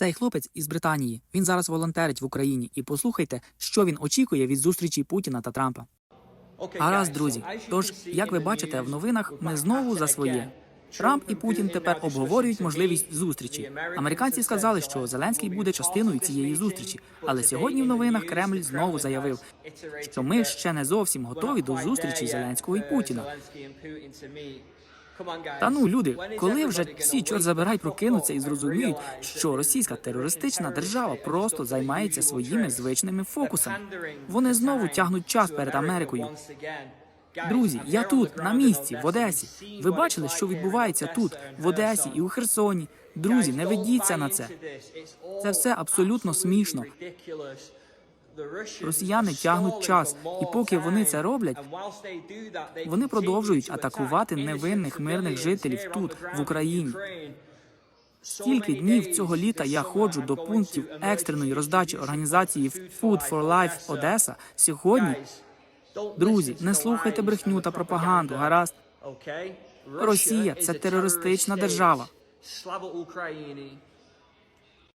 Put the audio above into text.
Цей хлопець із Британії. Він зараз волонтерить в Україні. І послухайте, що він очікує від зустрічі Путіна та Трампа. Гаразд, друзі. Тож, як ви бачите, в новинах ми знову за своє. Трамп і Путін тепер обговорюють можливість зустрічі. Американці сказали, що Зеленський буде частиною цієї зустрічі. Але сьогодні в новинах Кремль знову заявив, що ми ще не зовсім готові до зустрічі Зеленського і Путіна. Та ну, люди, коли вже всі чорт забирай прокинуться і зрозуміють, що російська терористична держава просто займається своїми звичними фокусами. Вони знову тягнуть час перед Америкою. Друзі, я тут на місці в Одесі. Ви бачили, що відбувається тут, в Одесі і у Херсоні. Друзі, не ведіться на це. Це все абсолютно смішно. Росіяни тягнуть час, і поки вони це роблять, вони продовжують атакувати невинних мирних жителів тут, в Україні. Стільки днів цього літа я ходжу до пунктів екстреної роздачі організації Food for Life Одеса. Сьогодні, друзі, не слухайте брехню та пропаганду. Гаразд, Росія це терористична держава.